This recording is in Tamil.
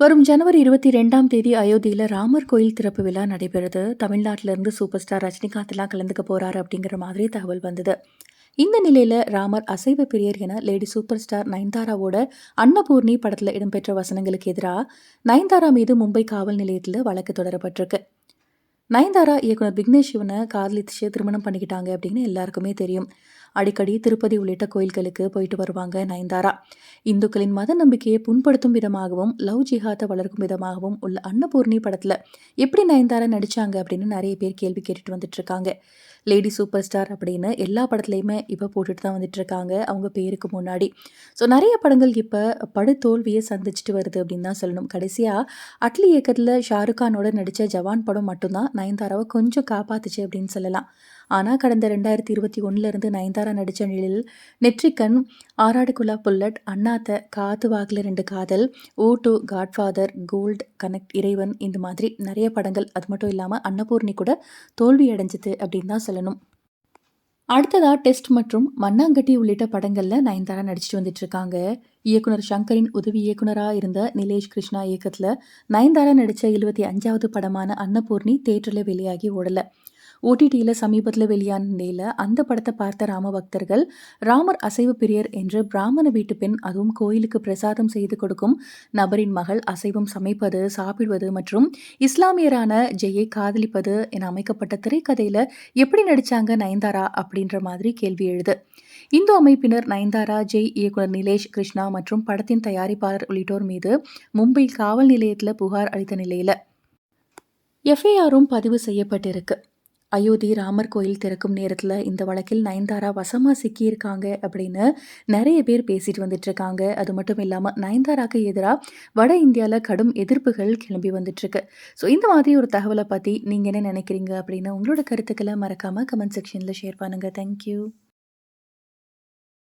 வரும் ஜனவரி இருபத்தி ரெண்டாம் தேதி அயோத்தியில் ராமர் கோயில் திறப்பு விழா நடைபெறுது. தமிழ்நாட்டிலிருந்து சூப்பர் ஸ்டார் ரஜினிகாந்த்லாம் கலந்துக்க போகிறாரு அப்படிங்கிற மாதிரி தகவல் வந்தது. இந்த நிலையில் ராமர் அசைவ பிரியர் என லேடி சூப்பர் ஸ்டார் நயன்தாராவோட அன்னபூர்ணி படத்தில் இடம்பெற்ற வசனங்களுக்கு எதிராக நயன்தாரா மீது மும்பை காவல் நிலையத்தில் வழக்கு தொடரப்பட்டிருக்கு. நயன்தாரா இயக்குனர் விக்னேஷ் சிவனை காதலிச்சு திருமணம் பண்ணிக்கிட்டாங்க அப்படின்னு எல்லாருக்குமே தெரியும். அடிக்கடி திருப்பதி உள்ளிட்ட கோயில்களுக்கு போயிட்டு வருவாங்க நயன்தாரா. இந்துக்களின் மத நம்பிக்கையை புண்படுத்தும் விதமாகவும் லவ் ஜிஹாத்தை வளர்க்கும் விதமாகவும் உள்ள அன்னபூர்ணி படத்தில் எப்படி நயன்தாரா நடித்தாங்க அப்படின்னு நிறைய பேர் கேள்வி கேட்டுட்டு வந்துட்டு இருக்காங்க லேடி சூப்பர் ஸ்டார் அப்படின்னு எல்லா படத்துலையுமே இப்போ போட்டுட்டு தான் வந்துட்டு இருக்காங்க அவங்க பேருக்கு முன்னாடி. ஸோ நிறைய படங்கள் இப்போ படுதோல்வியை சந்திச்சுட்டு வருது அப்படின்னு தான் சொல்லணும். கடைசியாக அட்லி இயக்கத்தில் ஷாருக்கானோட நடித்த ஜவான் படம் மட்டும்தான் நயன்தாராவை கொஞ்சம் காப்பாத்துச்சு அப்படின்னு சொல்லலாம். ஆனால் கடந்த ரெண்டாயிரத்தி இருபத்தி ஒன்றுலேருந்து நயன்தாரா நடித்த நிலையில் நெற்றிக்கண் ஆறாடுகுலா புல்லட் அண்ணாத்த Kaathu Vaakkil Rendu Kaadhal O two Godfather gold connect Iraivan இந்த மாதிரி நிறைய படங்கள். அது மட்டும் இல்லாமல் அன்னபூர்ணி கூட தோல்வி அடைஞ்சிது அப்படின்னு தான் சொல்லணும். அடுத்ததா டெஸ்ட் மற்றும் மண்ணாங்கட்டி உள்ளிட்ட படங்களில் நயன்தாரா நடிச்சிட்டு வந்துட்டு இருக்காங்க. இயக்குனர் சங்கரின் உதவி இயக்குனராக இருந்த நிலேஷ் கிருஷ்ணா இயக்கத்தில் நயன்தாரா நடித்த எழுபத்தி அஞ்சாவது படமான அன்னபூர்ணி தேட்டரில் வெளியாகி ஓடலை. ஓடிடியில் சமீபத்தில் வெளியான நிலையில் அந்த படத்தை பார்த்த ராம பக்தர்கள் ராமர் அசைவ பிரியர் என்று பிராமண வீட்டு பெண் அதுவும் கோயிலுக்கு பிரசாதம் செய்து கொடுக்கும் நபரின் மகள் அசைவம் சமைப்பது சாப்பிடுவது மற்றும் இஸ்லாமியரான ஜெயை காதலிப்பது என அமைக்கப்பட்ட திரைக்கதையில் எப்படி நடித்தாங்க நயன்தாரா அப்படின்ற மாதிரி கேள்வி எழுது. இந்து அமைப்பினர் நயன்தாரா ஜெய் இயக்குனர் நிலேஷ் கிருஷ்ணா மற்றும் படத்தின் தயாரிப்பாளர் உள்ளிட்டோர் மீது மும்பை காவல் நிலையத்தில் புகார் அளித்த நிலையில் எஃப்ஐஆரும் பதிவு செய்யப்பட்டிருக்கு. அயோத்தி ராமர் கோயில் திறக்கும் நேரத்தில் இந்த வழக்கில் நயன்தாரா வசமாக சிக்கியிருக்காங்க அப்படின்னு நிறைய பேர் பேசிட்டு வந்துட்டு இருக்காங்க அது மட்டும் இல்லாமல் நயன்தாராக்கு எதிராக வட இந்தியாவில் கடும் எதிர்ப்புகள் கிளம்பி வந்துட்டுருக்கு. ஸோ இந்த மாதிரி ஒரு தகவலை பற்றி நீங்கள் என்ன நினைக்கிறீங்க அப்படின்னு உங்களோட கருத்துக்களை மறக்காமல் கமெண்ட் செக்ஷனில் ஷேர் பண்ணுங்கள் தேங்க்யூ